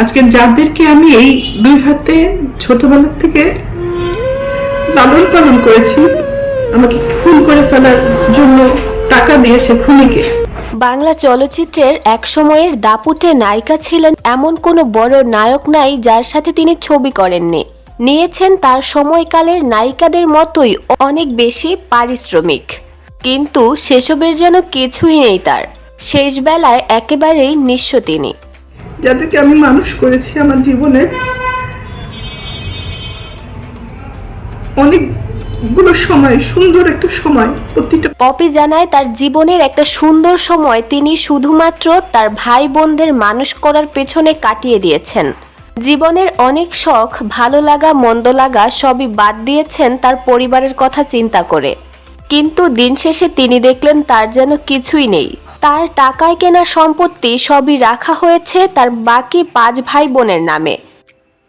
আজকে যাদেরকে আমি এই দুই হাতে ছোটবেলার থেকে লালন পালন করেছি, আমাকে খুন করে ফেলার জন্য টাকা দিয়েছে খুনিকে। বাংলা চলচ্চিত্রের এক সময়ের দাপুটে নায়িকা ছিলেন এমন কোনো বড় নায়ক নাই যার সাথে তিনি ছবি করেননি। নিয়েছেন তার সময়কালের নায়িকাদের মতোই অনেক বেশি পারিশ্রমিক। কিন্তু সেসবের যেন কিছুই নেই তার। শেষ বেলায় একেবারেই নিঃস্ব তিনি। যাদেরকে আমি মানুষ করেছি আমার জীবনের অনেকগুলো সময়, সুন্দর একটা সময়, প্রতিটা পপি জানায় তার জীবনের একটা সুন্দর সময় তিনি শুধুমাত্র তার ভাই বোনদের মানুষ করার পেছনে কাটিয়ে দিয়েছেন। জীবনের অনেক শখ, ভালো লাগা, মন্দ লাগা সবই বাদ দিয়েছেন তার পরিবারের কথা চিন্তা করে। কিন্তু দিন শেষে তিনি দেখলেন তার যেন কিছুই নেই। তার টাকায় কেনা সম্পত্তি সবই রাখা হয়েছে তার বাকি পাঁচ ভাই বোনের নামে।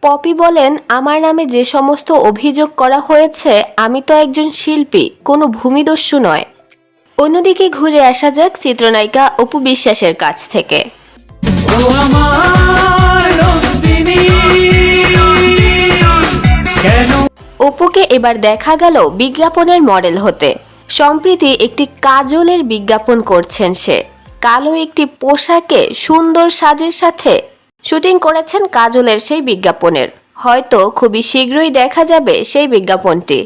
পপি বলেন আমার নামে যে সমস্ত অভিযোগ করা হয়েছে আমি তো একজন শিল্পী কোনো ভূমিদস্যু নয়। অন্যদিকে ঘুরে আসা যাক চিত্রনায়িকা অপু বিশ্বাসের কাছ থেকে। অপুকে এবার দেখা গেল বিজ্ঞাপনের মডেল হতে। সম্প্রতি একটি কাজলের বিজ্ঞাপন করছেন সে। কালো একটি পোশাকে সুন্দর সাজের সাথে শুটিং করেছেন কাজলের সেই বিজ্ঞাপনের। হয়তো খুবই শীঘ্রই দেখা যাবে সেই বিজ্ঞাপনটি।